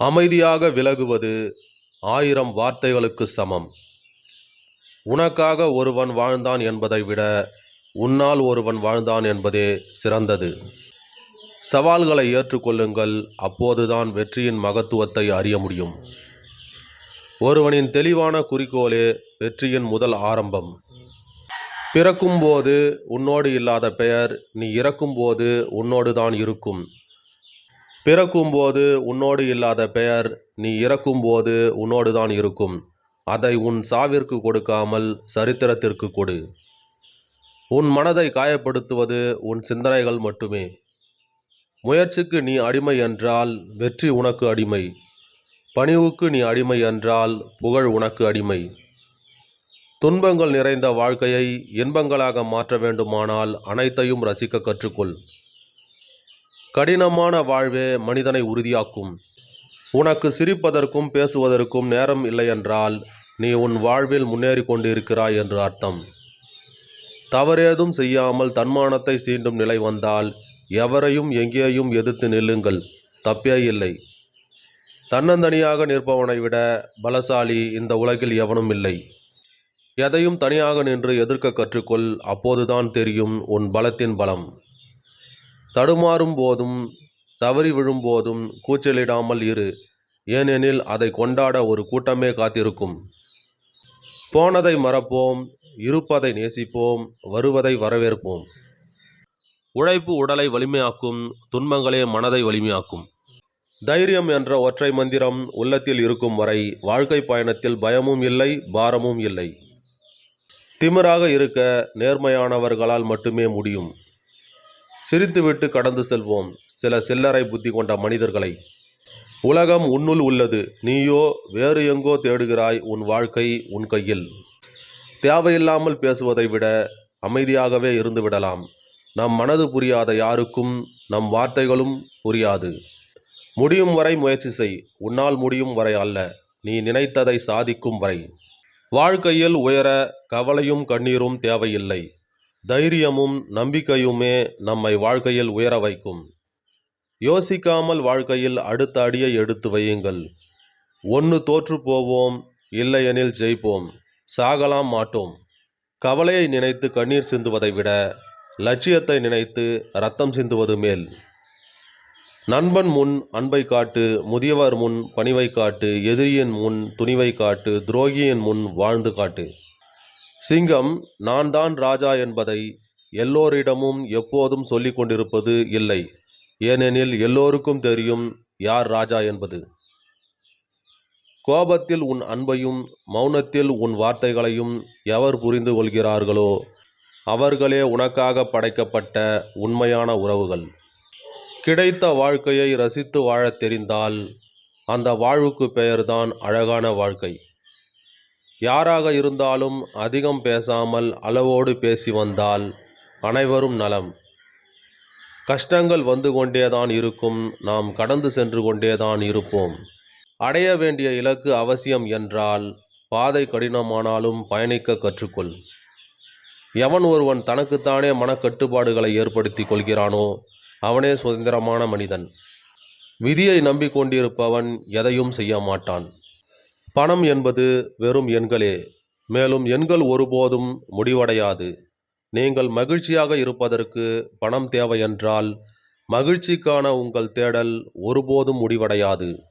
அமைதியாக விலகுவது ஆயிரம் வார்த்தைகளுக்கு சமம். உனக்காக ஒருவன் வாழ்ந்தான் என்பதை விட உன்னால் ஒருவன் வாழ்ந்தான் என்பதே சிறந்தது. சவால்களை ஏற்றுக்கொள்ளுங்கள் அப்போதுதான் வெற்றியின் மகத்துவத்தை அறிய முடியும். ஒருவனின் தெளிவான குறிக்கோளே வெற்றியின் முதல் ஆரம்பம். பிறக்கும்போது உன்னோடு இல்லாத பெயர் நீ இறக்கும்போது உன்னோடு தான் இருக்கும். பிறக்கும்போது உன்னோடு இல்லாத பெயர் நீ இறக்கும்போது உன்னோடு தான் இருக்கும். அதை உன் சாவிற்கு கொடுக்காமல் சரித்திரத்திற்கு கொடு. உன் மனதை காயப்படுத்துவது உன் சிந்தனைகள் மட்டுமே. முயற்சிக்கு நீ அடிமை என்றால் வெற்றி உனக்கு அடிமை. பணிவுக்கு நீ அடிமை என்றால் புகழ் உனக்கு அடிமை. துன்பங்கள் நிறைந்த வாழ்க்கையை இன்பங்களாக மாற்ற வேண்டுமானால் அனைத்தையும் ரசிக்க கற்றுக்கொள். கடினமான வாழ்வே மனிதனை உறுதியாக்கும். உனக்கு சிரிப்பதற்கும் பேசுவதற்கும் நேரம் இல்லையென்றால் நீ உன் வாழ்வில் முன்னேறி கொண்டிருக்கிறாய் என்று அர்த்தம். தவறேதும் செய்யாமல் தன்மானத்தை சீண்டும் நிலை வந்தால் எவரையும் எங்கேயும் எதிர்த்து நில்லுங்கள். தப்பே இல்லை. தன்னந்தனியாக நிற்பவனை விட பலசாலி இந்த உலகில் எவனும் இல்லை. எதையும் தனியாக நின்று எதிர்க்க கற்றுக்கொள். அப்போதுதான் தெரியும் உன் பலத்தின் பலம். தடுமாறும் போதும் தவறி விழும்போதும் கூச்சலிடாமல் இரு. ஏனெனில் அதை கொண்டாட ஒரு கூட்டமே காத்திருக்கும். போனதை மறப்போம் இருப்பதை நேசிப்போம் வருவதை வரவேற்போம். உழைப்பு உடலை வலிமையாக்கும் துன்பங்களே மனதை வலிமையாக்கும். தைரியம் என்ற ஒற்றை மந்திரம் உள்ளத்தில் இருக்கும் வரை வாழ்க்கை பயணத்தில் பயமும் இல்லை பாரமும் இல்லை. திமிராக இருக்க நேர்மையானவர்களால் மட்டுமே முடியும். சிரித்துவிட்டு கடந்து செல்வோம். சில சில்லறை புத்தி கொண்ட மனிதர்களை. உலகம் உன்னுள் உள்ளது. நீயோ வேறு எங்கோ தேடுகிறாய் உன் வாழ்க்கை உன் கையில். தேவையில்லாமல் பேசுவதை விட அமைதியாகவே இருந்துவிடலாம் நம் மனது புரியாத யாருக்கும் நம் வார்த்தைகளும் புரியாது. முடியும் வரை முயற்சி செய். உன்னால் முடியும் வரை அல்ல. நீ நினைத்ததை சாதிக்கும் வரை. வாழ்க்கையில் உயர கவலையும் கண்ணீரும் தேவையில்லை. தைரியமும் நம்பிக்கையுமே நம்மை வாழ்க்கையில் உயர வைக்கும். யோசிக்காமல் வாழ்க்கையில் அடுத்த அடியை எடுத்து வையுங்கள். ஒன்று தோற்று போவோம் இல்லையெனில் ஜெயிப்போம். சாகலாம் மாட்டோம். கவலையை நினைத்து கண்ணீர் சிந்துவதை விட லட்சியத்தை நினைத்து ரத்தம் சிந்துவது மேல். நண்பன் முன் அன்பை காட்டு முதியவர் முன் பணிவை காட்டு எதிரியின் முன் துணிவை காட்டு துரோகியின் முன் வாழ்ந்து காட்டு. சிங்கம் நான் தான் ராஜா என்பதை எல்லோரிடமும் எப்போதும் சொல்லிக் கொண்டிருப்பது இல்லை. ஏனெனில் எல்லோருக்கும் தெரியும் யார் ராஜா என்பது. கோபத்தில் உன் அன்பையும் மௌனத்தில் உன் வார்த்தைகளையும் எவர் புரிந்து கொள்கிறார்களோ அவர்களே உனக்காக படைக்கப்பட்ட உண்மையான உறவுகள். கிடைத்த வாழ்க்கையை ரசித்து வாழத் தெரிந்தால் அந்த வாழ்வுக்கு பெயர்தான் அழகான வாழ்க்கை. யாராக இருந்தாலும் அதிகம் பேசாமல் அளவோடு பேசி வந்தால் அனைவரும் நலம். கஷ்டங்கள் வந்து கொண்டேதான் இருக்கும் நாம் கடந்து சென்று கொண்டேதான் இருப்போம். அடைய வேண்டிய இலக்கு அவசியம் என்றால் பாதை கடினமானாலும் பயணிக்க கற்றுக்கொள். எவன் ஒருவன் தனக்குத்தானே மனக்கட்டுப்பாடுகளை ஏற்படுத்தி கொள்கிறானோ அவனே சுதந்திரமான மனிதன். விதியை நம்பிக்கொண்டிருப்பவன் எதையும் செய்ய மாட்டான். பணம் என்பது வெறும் எண்களே. மேலும் எண்கள் ஒருபோதும் முடிவடையாது. நீங்கள் மகிழ்ச்சியாக இருப்பதற்கு பணம் தேவையென்றால் மகிழ்ச்சிக்கான உங்கள் தேடல் ஒருபோதும் முடிவடையாது.